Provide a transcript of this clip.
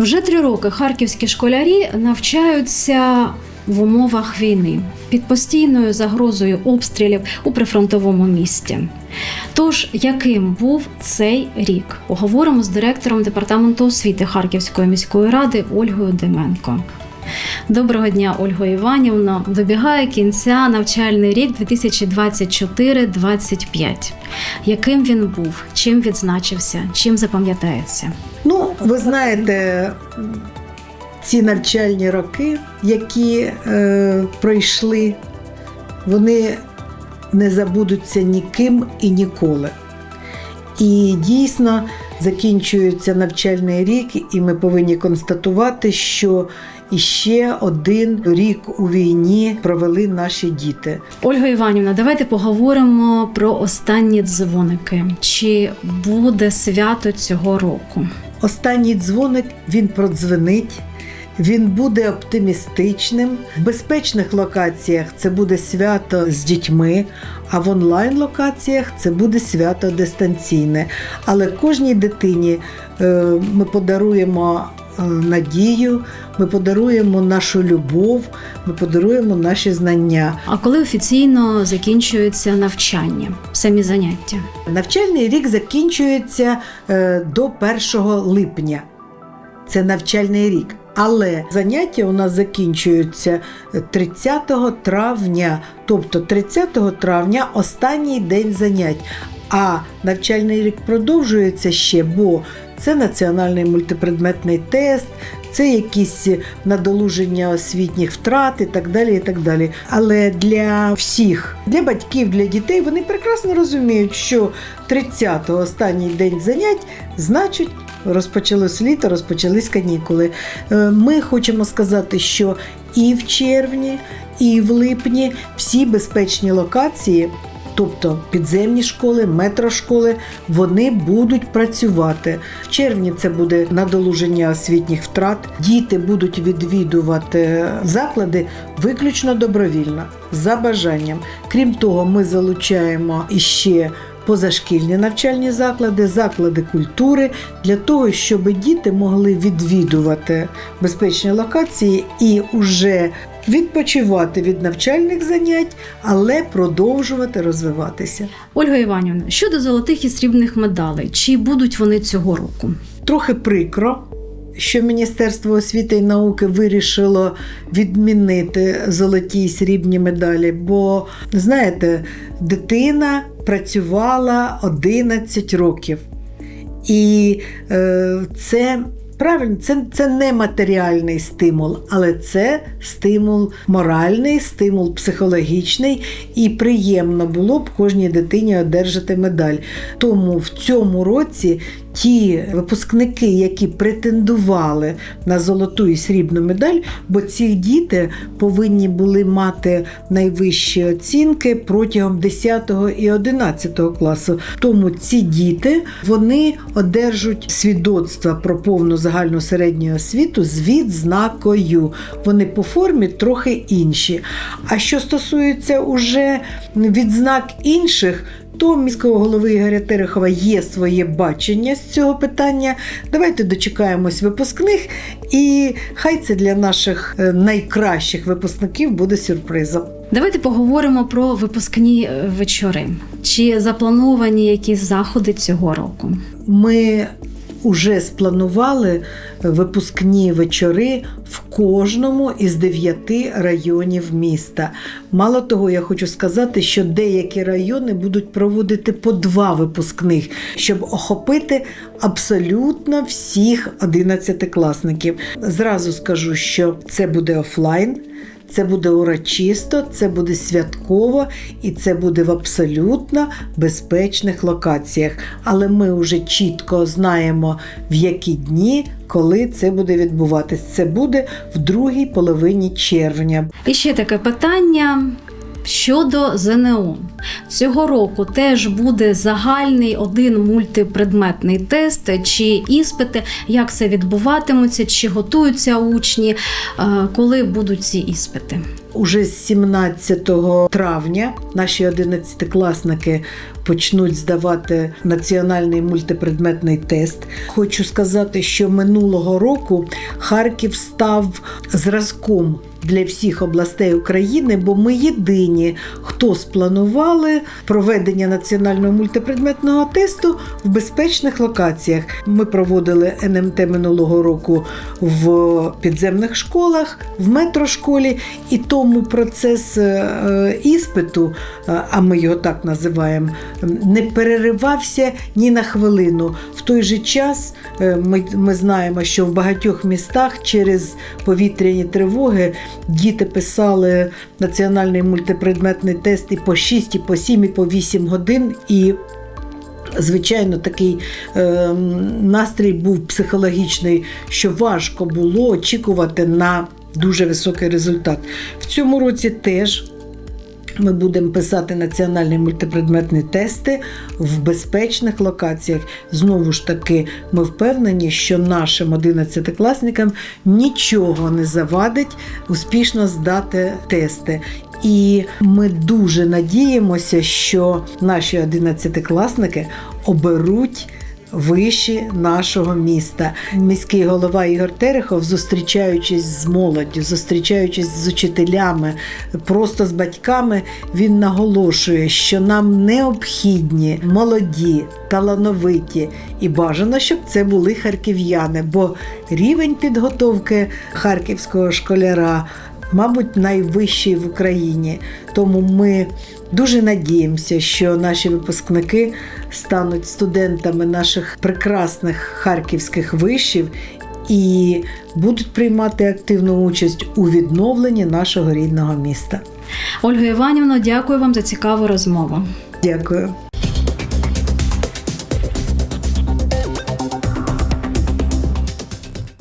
Вже три роки харківські школярі навчаються в умовах війни під постійною загрозою обстрілів у прифронтовому місті. Тож, яким був цей рік? Поговоримо з директором департаменту освіти Харківської міської ради Ольгою Деменко. Доброго дня, Ольго Іванівно. Добігає кінця навчальний рік 2024-25. Яким він був? Чим відзначився? Чим запам'ятається? Ну, ви знаєте, ці навчальні роки, які е, пройшли, вони не забудуться ніким і ніколи. І дійсно закінчується навчальний рік, і ми повинні констатувати, що іще один рік у війні провели наші діти. Ольга Іванівна, давайте поговоримо про останні дзвоники. Чи буде свято цього року? Останній дзвоник він продзвенить. Він буде оптимістичним. В безпечних локаціях це буде свято з дітьми, а в онлайн локаціях це буде свято дистанційне. Але кожній дитині е, ми подаруємо е, надію, ми подаруємо нашу любов, ми подаруємо наші знання. А коли офіційно закінчується навчання, самі заняття? Навчальний рік закінчується е, до 1 липня. Це навчальний рік. Але заняття у нас закінчуються 30 травня, тобто 30 травня останній день занять. А навчальний рік продовжується ще, бо це національний мультипредметний тест, це якісь надолуження освітніх втрат і так далі. і так далі. Але для всіх, для батьків, для дітей, вони прекрасно розуміють, що 30-го останній день занять значить. Розпочалось літо, розпочались канікули. Е, Ми хочемо сказати, що і в червні, і в липні всі безпечні локації, тобто підземні школи, метрошколи, вони будуть працювати. В червні це буде надолуження освітніх втрат. Діти будуть відвідувати заклади виключно добровільно, за бажанням. Крім того, ми залучаємо іще позашкільні навчальні заклади, заклади культури для того, щоб діти могли відвідувати безпечні локації і уже відпочивати від навчальних занять, але продовжувати розвиватися. Ольга Іванівна, щодо золотих і срібних медалей, чи будуть вони цього року? Трохи прикро. Що Міністерство освіти і науки вирішило відмінити золоті і срібні медалі, бо знаєте, дитина працювала 11 років. І е, це правильно, це, це не матеріальний стимул, але це стимул моральний, стимул психологічний, і приємно було б кожній дитині одержати медаль. Тому в цьому році ті випускники, які претендували на золоту і срібну медаль, бо ці діти повинні були мати найвищі оцінки протягом 10 і 11 класу. Тому ці діти вони одержать свідоцтва про повну загальну середню освіту з відзнакою. Вони по формі трохи інші. А що стосується уже відзнак інших, то міського голови Ігоря Терехова є своє бачення з цього питання. Давайте дочекаємось випускних, і хай це для наших е, найкращих випускників буде сюрпризом. Давайте поговоримо про випускні е, вечори. Чи заплановані якісь заходи цього року? Ми вже спланували випускні вечори в кожному із дев'яти районів міста. Мало того, я хочу сказати, що деякі райони будуть проводити по два випускних, щоб охопити абсолютно всіх 11-класників. Зразу скажу, що це буде офлайн. Це буде урочисто, це буде святково і це буде в абсолютно безпечних локаціях. Але ми вже чітко знаємо, в які дні, коли це буде відбуватись. Це буде в другій половині червня. І ще таке питання. Щодо ЗНО, цього року теж буде загальний один мультипредметний тест чи іспити, як це відбуватимуться, чи готуються учні, е, коли будуть ці іспити. Уже з 17 травня наші 11-класники почнуть здавати національний мультипредметний тест. Хочу сказати, що минулого року Харків став зразком для всіх областей України, бо ми єдині, хто спланували проведення національного мультипредметного тесту в безпечних локаціях. Ми проводили НМТ минулого року в підземних школах, в метрошколі, і тому процес е, іспиту, е, а ми його так називаємо, не переривався ні на хвилину. В той же час е, ми, ми знаємо, що в багатьох містах через повітряні тривоги діти писали національний мультипредметний тест і по 6, і по 7, і по 8 годин. І Звичайно, такий е, настрій був психологічний, що важко було очікувати на дуже високий результат. В цьому році теж ми будемо писати національні мультипредметні тести в безпечних локаціях. Знову ж таки, ми впевнені, що нашим 11-класникам нічого не завадить успішно здати тести. І ми дуже надіємося, що наші 11-класники оберуть виші нашого міста. Міський голова Ігор Терехов, зустрічаючись з молоддю, зустрічаючись з учителями, просто з батьками, він наголошує, що нам необхідні молоді, талановиті і бажано, щоб це були харків'яни, бо рівень підготовки харківського школяра. Мабуть, найвищий в Україні. Тому ми дуже надіємося, що наші випускники стануть студентами наших прекрасних харківських вишів і будуть приймати активну участь у відновленні нашого рідного міста. Ольга Іванівна, дякую вам за цікаву розмову. Дякую.